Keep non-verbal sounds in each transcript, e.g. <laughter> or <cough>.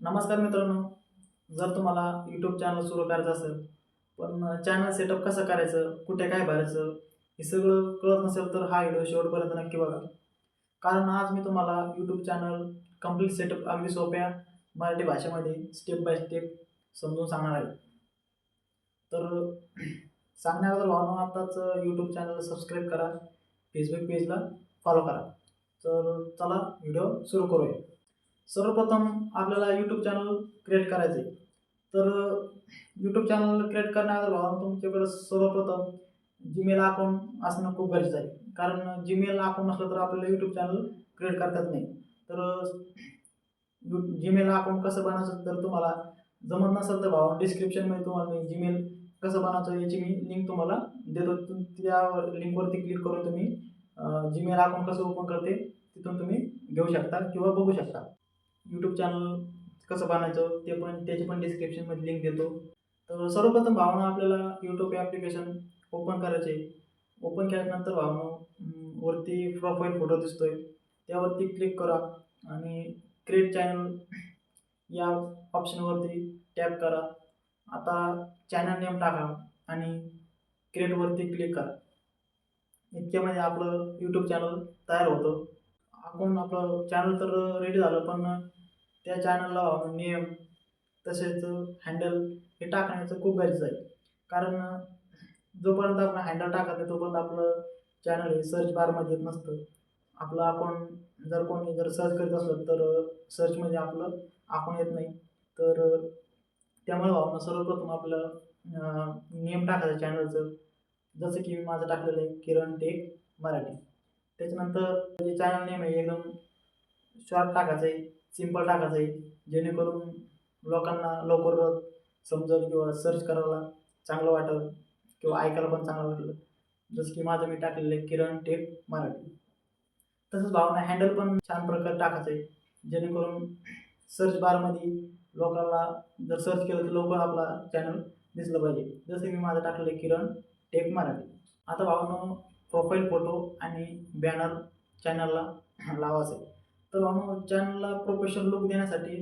नमस्कार मित्रांनो. जर तुम्हाला यूट्यूब चॅनल सुरू करायचं असेल पण चॅनल सेटअप कसं करायचं कुठे काय भरायचं हे सगळं कळत नसेल तर हा व्हिडिओ शेवटपर्यंत नक्की बघा. कारण आज मी तुम्हाला यूट्यूब चॅनल कंप्लीट सेटअप अगदी सोप्या मराठी भाषेमध्ये स्टेप बाय स्टेप समजून सांगणार आहे. तर <clears throat> सांगण्याबद्दल भावना आत्ताच यूट्यूब चॅनल सबस्क्राईब करा फेसबुक पेजला फॉलो करा. तर चला व्हिडिओ सुरू करूया. सर्वप्रथम आपल्याला यूट्यूब चॅनल क्रिएट करायचं आहे तर यूट्यूब चॅनल क्रिएट करण्याचा भाव तुमच्याकडं सर्वप्रथम जीमेल अकाउंट असणं खूप गरजेचं आहे. कारण जीमेल अकाउंट नसलं तर आपल्याला यूट्यूब चॅनल क्रिएट करता येत नाही. तर जीमेल अकाउंट कसं बनायचं तर तुम्हाला जमत नसेल तर भावा डिस्क्रिप्शनमध्ये तुम्हाला मी जीमेल कसं बनवायचं याची मी लिंक तुम्हाला देतो. तुम त्या लिंकवरती क्लिक करून तुम्ही जीमेल अकाउंट कसं ओपन करते तिथून तुम्ही घेऊ शकता किंवा बघू शकता. यूट्यूब चॅनल कसं बनायचं ते पण त्याची पण डिस्क्रिप्शनमध्ये लिंक देतो. तर सर्वप्रथम भावना आपल्याला यूट्यूब ॲप्लिकेशन ओपन करायचे ओपन केल्यानंतर भावना वरती प्रोफाईल फोटो दिसतोय. त्यावरती क्लिक करा आणि क्रिएट चॅनल या ऑप्शनवरती टॅप करा. आता चॅनल नेम टाका आणि क्रिएटवरती क्लिक करा. इतक्यामध्ये आपलं यूट्यूब चॅनल तयार होतं. आपण आपलं चॅनल तर रेडी झालं पण त्या चॅनलला नियम तसेच हँडल हे टाकण्याचं खूप गरजेचं आहे. कारण जोपर्यंत आपण हँडल टाकत नाही तोपर्यंत आपलं चॅनल हे सर्च बारमध्ये येत नसतं. आपलं अकाउंट जर कोणी जर सर्च करत असलं तर सर्चमध्ये आपलं अकाउंट येत नाही. तर त्यामुळे भावना सर्वप्रथम आपलं नेम टाकायचं चॅनलचं जसं की मी माझं टाकलेलं आहे किरण टेक मराठी. त्याच्यानंतर जे चॅनल नेम आहे एकदम शॉर्ट टाकायचं आहे सिंपल टाकायचं आहे जेणेकरून लोकांना लवकर समजेल किंवा सर्च करायला चांगलं वाटेल किंवा ऐकायला पण चांगलं वाटलं. जसं की माझं मी टाकलेलं आहे किरण टेप मराठी. तसंच भावना हँडल पण छान प्रकारे टाकायचं आहे जेणेकरून सर्च बारमध्ये लोकांना जर सर्च केलं तर लवकर आपला चॅनल दिसलं पाहिजे. जसं मी माझं टाकलेलं आहे किरण टेक मराठी. आता भावना प्रोफाईल फोटो आणि बॅनर चॅनलला लावायचं आहे तर भावना चॅनलला प्रोफेशनल लुक देण्यासाठी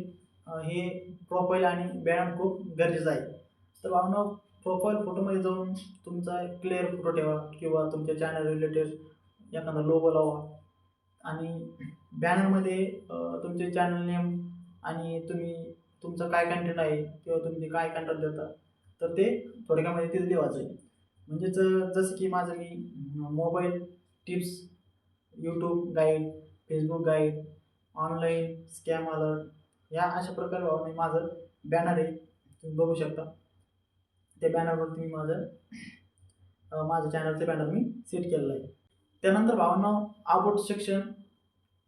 हे प्रोफाईल आणि बॅनर खूप गरजेचं आहे. तर भावना प्रोफाईल फोटोमध्ये जाऊन तुमचा क्लिअर फोटो ठेवा किंवा तुमच्या चॅनल रिलेटेड एखादा लोगो लावा. आणि बॅनरमध्ये तुमचे चॅनल नेम आणि तुम्ही तुमचं काय कंटेंट आहे किंवा तुम्ही काय कंटेंट देता तर ते थोडक्यामध्ये तिथे देवाचं आहे म्हणजेच जसं की माझं मी mobile tips YouTube guide Facebook guide online scam alert या अशा प्रकारे मी माझं बॅनर आहे. तुम्ही बघू शकता. त्या बॅनरवरती मी माझं माझ्या माझं चॅनलचं बॅनर मी सेट केलेलं आहे. त्यानंतर भावना आबोट सेक्शन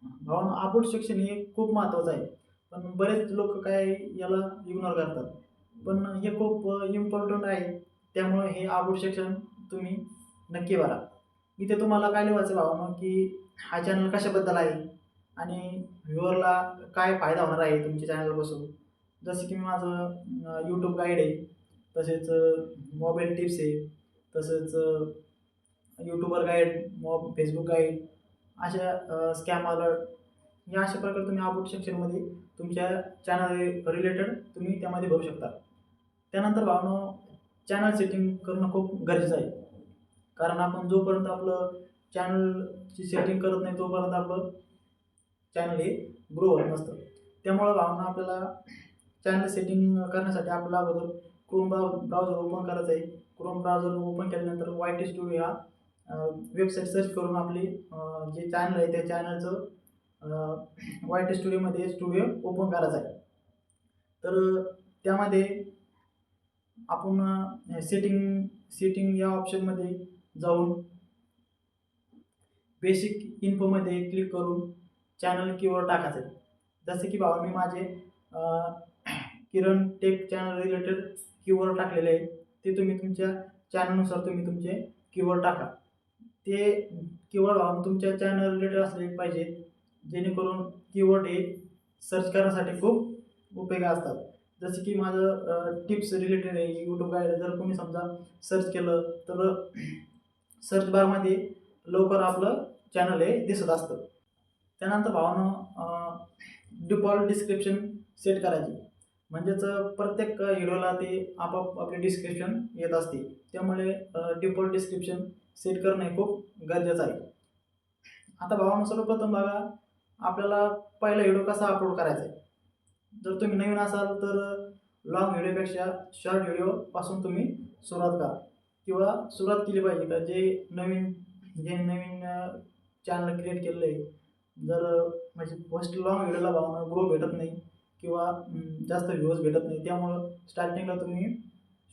भावना आबोट सेक्शन हे खूप महत्त्वाचं आहे. पण बरेच लोक काय याला इग्नोर करतात. पण हे खूप इम्पॉर्टंट आहे. त्यामुळे हे आवड शिक्षण तुम्ही नक्की भरा. इथे तुम्हाला काय लिहायचं भावना की हा चॅनल कशाबद्दल आहे आणि व्ह्युअरला काय फायदा होणार आहे तुमच्या चॅनलपासून जसं की मी माझं यूट्यूब गाईड आहे तसेच मोबाईल टिप्स आहे तसेच YouTuber guide mob Facebook guide अशा स्कॅम अलर्ट या अशा प्रकारे तुम्ही आउट सेक्शनमध्ये तुमच्या चॅनल रिलेटेड तुम्ही त्यामध्ये भरू शकता. त्यानंतर भावनो चॅनल सेटिंग करणं खूप गरजेचं आहे. कारण आपण जोपर्यंत आपलं चॅनलची सेटिंग करत नाही तोपर्यंत आपलं चॅनल हे ग्रो होत नसतं. त्यामुळं भावना आपल्याला चॅनल सेटिंग करण्यासाठी आपल्याला अगोदर क्रोम ब्राउझर ओपन करायचं आहे. क्रोम ब्राउझर ओपन केल्यानंतर वाय टी स्टुडिओ हा वेबसाईट सर्च करून आपली जे चॅनल आहे त्या चॅनलचं वाय टी स्टुडिओमध्ये स्टुडिओ ओपन करायचं आहे. तर त्यामध्ये आपण सेटिंग सेटिंग या ऑप्शनमध्ये जाऊन बेसिक इन्फोमध्ये क्लिक करून चॅनल कीवर्ड टाकायचं. आहे जसे की बाबा मी माझे Kiran tech channel related keyword टाकलेले आहे ते तुम्ही तुमच्या चॅनलनुसार तुम्ही तुमचे कीवर्ड टाका. ते कीवर्ड भाव तुमच्या चॅनल रिलेटेड असले पाहिजे जेणेकरून कीवर्ड हे सर्च करण्यासाठी खूप उपयोगी असतात. जसं की माझं टिप्स रिलेटेड आहे यूट्यूब गाईड जर कोणी समजा सर्च केलं तर सर्च बारमध्ये लवकर आपलं चॅनल हे दिसत असतं. त्यानंतर भावानं डिफॉल्ट डिस्क्रिप्शन सेट करायची. म्हणजेच प्रत्येक व्हिडिओला ते आपाप आपली डिस्क्रिप्शन येत असते. त्यामुळे डिफॉल्ट डिस्क्रिप्शन सेट करणे खूप गरजेचं आहे. आता भावानं सर्वप्रथम बघा आपल्याला पहिला व्हिडिओ कसा अपलोड करायचा आहे? जर तुम्ही नवीन असाल तर लॉंग व्हिडिओपेक्षा शॉर्ट व्हिडिओपासून तुम्ही सुरुवात करा. किंवा सुरुवात केली पाहिजे का? जे नवीन जे नवीन चॅनल क्रिएट केलेलं आहे जर म्हणजे फर्स्ट लॉंग व्हिडिओला भावना ग्रो भेटत नाही किंवा जास्त व्ह्यूज भेटत नाही त्यामुळं स्टार्टिंगला तुम्ही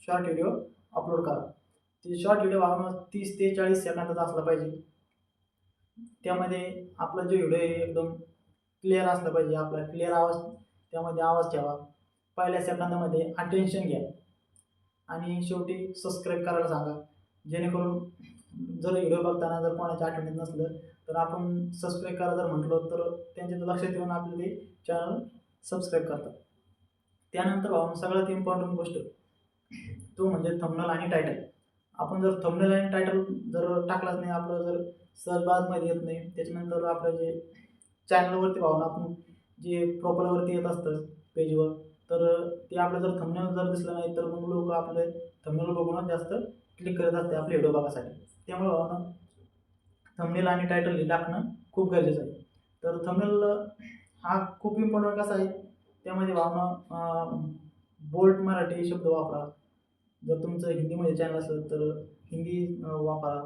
शॉर्ट व्हिडिओ अपलोड करा. ते शॉर्ट व्हिडिओ भावना तीस ते चाळीस सेकंदाचा असला पाहिजे. त्यामध्ये आपला जो व्हिडिओ आहे एकदम क्लिअर असला पाहिजे. आपला क्लिअर आवाज त्यामध्ये आवाज ठेवा. पहिल्या सेकंदामध्ये अटेन्शन घ्या. आणि शेवटी सबस्क्राईब करायला सांगा. जेणेकरून जर व्हिडिओ बघताना जर कोणाच्या आठवणीत नसलं तर आपण सबस्क्राईब करा जर म्हटलो तर त्यांच्या लक्षात येऊन आपले ते चॅनल सबस्क्राईब करतात. त्यानंतर भाऊ सगळ्यात इम्पॉर्टंट गोष्ट. तो म्हणजे थंबनल आणि टायटल आपण जर थंबनल आणि टायटल जर टाकलाच नाही आपलं जर सर्च बारमध्ये येत नाही त्याच्यानंतर आपलं जे चॅनलवरती भावना आपण जे प्रोफाईलवरती येत असतं पेजवर तर ते आपलं जर थंबनेल जर दिसलं नाही तर मग लोक आपले थंबनेल बघून जास्त क्लिक करत असते आपले व्हिडिओ बघासाठी. त्यामुळे थंबनेल आणि टायटल हे टाकणं खूप गरजेचं आहे. तर थंबनेल हा खूप इम्पॉर्टंट कसा आहे त्यामध्ये भावना बोल्ट मराठी शब्द वापरा. जर तुमचं हिंदीमध्ये चॅनल असेल तर हिंदी वापरा.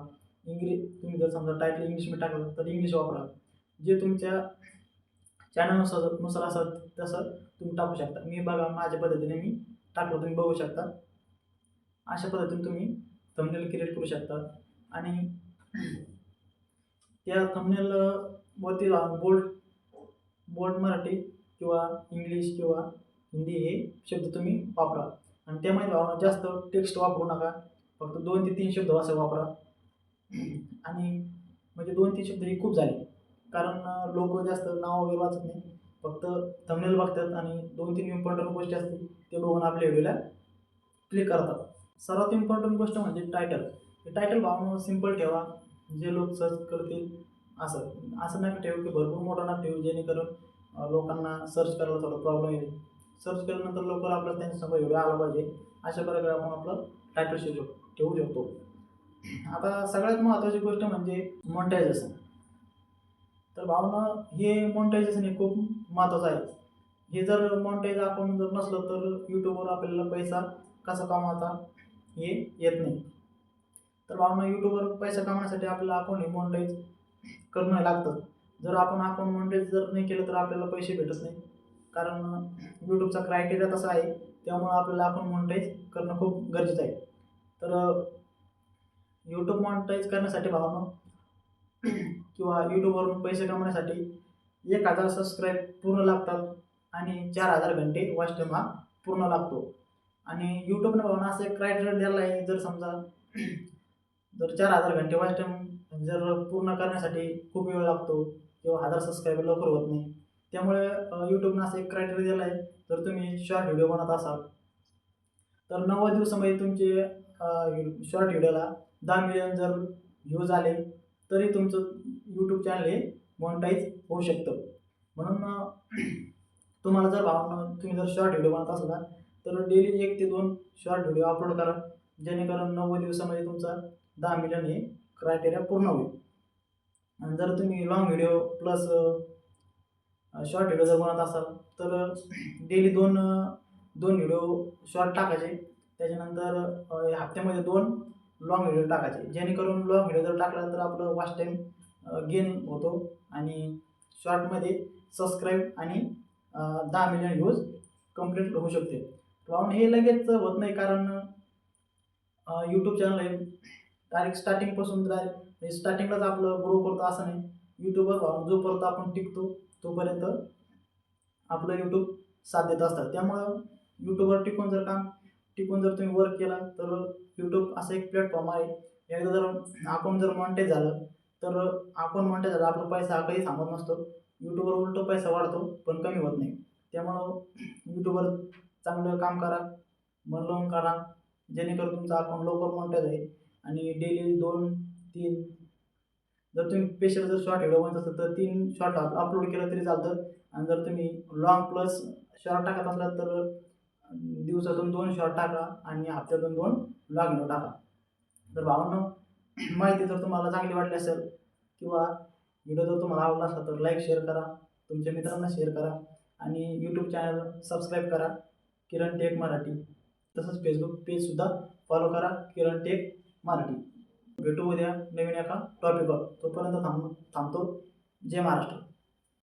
इंग्लिश तुम्ही जर समजा टायटल इंग्लिशमध्ये टाकलं तर इंग्लिश वापरा. जे तुमच्या चॅनलनुसार नुसार असं तसं तुम्ही टाकू शकता. मी बघा माझ्या पद्धतीने मी टाकलं तुम्ही बघू शकता. अशा पद्धतीने तुम्ही थंबनेल क्रिएट करू शकता. आणि त्या थंबनेल वरती बोल्ड बोल्ड मराठी किंवा इंग्लिश किंवा हिंदी हे शब्द तुम्ही वापरा. आणि त्यामध्ये भावना जास्त टेक्स्ट वापरू नका. फक्त दोन ते तीन शब्द असं वापरा. आणि म्हणजे दोन तीन शब्द हे खूप झाले. कारण लोक जास्त नाव वगैरे वाचत नाही फक्त थंबनेल बघतात आणि दोन तीन इम्पॉर्टंट गोष्टी असतील ते बघून आपल्या व्हिडिओला क्लिक करतात. सर्वात इम्पॉर्टंट गोष्ट म्हणजे टायटल टायटल भावना सिंपल ठेवा. जे लोक सर्च करतील असं असं नका ठेवू की भरपूर मोठं ना ठेवू जेणेकरून लोकांना सर्च करायला थोडा प्रॉब्लेम येईल. सर्च केल्यानंतर लवकर आपल्याला त्यांच्यासमोर व्हिडिओ आला पाहिजे. अशा प्रकारे आपण आपलं टायटल ठेवू ठेवू शकतो. आता सगळ्यात महत्त्वाची गोष्ट म्हणजे मॉनिटायझेशन तर भावना हे मॉनिटायझेशन हे खूप महत्त्वाचं आहे. हे जर मॉनिटाईज आपण जर नसलं तर यूट्यूबवर आपल्याला पैसा कसा कमावता हे येत नाही. तर भावना यूट्यूबवर पैसा कमावण्यासाठी आपल्याला आपण हे मॉनिटाईज करणं लागतं. जर आपण आपण मॉनिटाईज जर नाही केलं तर आपल्याला पैसे भेटत नाही. कारण यूट्यूबचा क्रायटेरिया तसा आहे त्यामुळं आपल्याला आपण मॉनिटाईज करणं खूप गरजेचं आहे. तर यूट्यूब मॉनिटाईज करण्यासाठी भावना किंवा यूट्यूबवरून पैसे कमवण्यासाठी एक हजार सबस्क्राईब पूर्ण लागतात आणि चार हजार घंटे वॉच टाईम हा पूर्ण लागतो. आणि यूट्यूबनं भावना असं एक क्रायटेरिया दिलेला आहे जर समजा <clears throat> जर चार हजार घंटे वॉच टाईम जर पूर्ण करण्यासाठी खूप वेळ लागतो किंवा हजार सबस्क्राईबर लवकर होत नाही त्यामुळे यूट्यूबनं असं एक क्रायटेरिया दिला आहे. जर तुम्ही शॉर्ट व्हिडिओ बनवत असाल तर नव्वद दिवसामध्ये तुमचे शॉर्ट व्हिडिओला दहा मिलियन जर व्ह्यूज आले तरी तुमचं यूट्यूब चॅनल हे मॉनिटाईज होऊ शकतं. म्हणून <clears throat> तुम्हाला जर भावना तुम्ही जर शॉर्ट व्हिडिओ बनवत असला तर डेली एक ते दोन शॉर्ट व्हिडिओ अपलोड करा. जेणेकरून नव्वद दिवसामध्ये तुमचा दहा मिलियन हे क्रायटेरिया पूर्ण होईल. आणि जर तुम्ही long video plus short video जर बनवत असाल तर डेली दोन दोन व्हिडिओ शॉर्ट टाकायचे. त्याच्यानंतर हप्त्यामध्ये दोन लॉंग व्हिडिओ टाकायचे. जेणेकरून लॉंग व्हिडिओ जर टाकला तर आपलं वॉच टाईम गेन होतो. आणि शॉर्टमध्ये सबस्क्राईब आणि दहा मिलियन व्ह्यूज कंप्लीट होऊ शकते. पण हे लगेच होत नाही कारण यूट्यूब चॅनल आहे. डायरेक्ट स्टार्टिंगपासून डायरेक्ट स्टार्टिंगलाच आपलं ग्रो करतो असं नाही. यूट्यूबवर भावून जोपर्यंत आपण टिकतो तोपर्यंत आपलं यूट्यूब साथ देत असतात. त्यामुळं यूट्यूबवर टिकून जर काम टिकून जर तुम्ही वर्क केला तर यूट्यूब असा एक प्लॅटफॉर्म आहे. एकदा जर अकाउंट जर मॉनिटाईज झालं तर अकाउंट मॉनिटाईज झालं आपला पैसा हा कधी थांबत नसतो. यूट्यूबवर उलटो पैसा वाढतो पण कमी होत नाही. त्यामुळं यूट्यूबवर चांगलं काम करा मन लावून करा. जेणेकरून तुमचा अकाउंट लवकर मॉनिटाईज आहे आणि डेली दोन तीन जर तुम्ही स्पेशल जर शॉर्ट व्हिडिओ बनत असेल तर तीन शॉर्ट अपलोड केलं तरी चालतं. आणि जर तुम्ही लॉंग प्लस शॉर्ट टाकत असलात तर दिवसातून दोन शॉर्ट टाका आणि हप्त्यातून दोन लागलो टाका. तर भावांनो <clears throat> माहिती जर तुम्हाला चांगली वाटली असेल किंवा व्हिडिओ जर तुम्हाला आवडला असला तर लाईक शेअर करा. तुमच्या मित्रांना शेअर करा आणि यूट्यूब चॅनल सबस्क्राईब करा. किरण टेक मराठी. तसंच फेसबुक पेजसुद्धा फॉलो करा. किरण टेक मराठी. भेटू उद्या नवीन एका टॉपिकवर तोपर्यंत थांब थांबतो. जय महाराष्ट्र.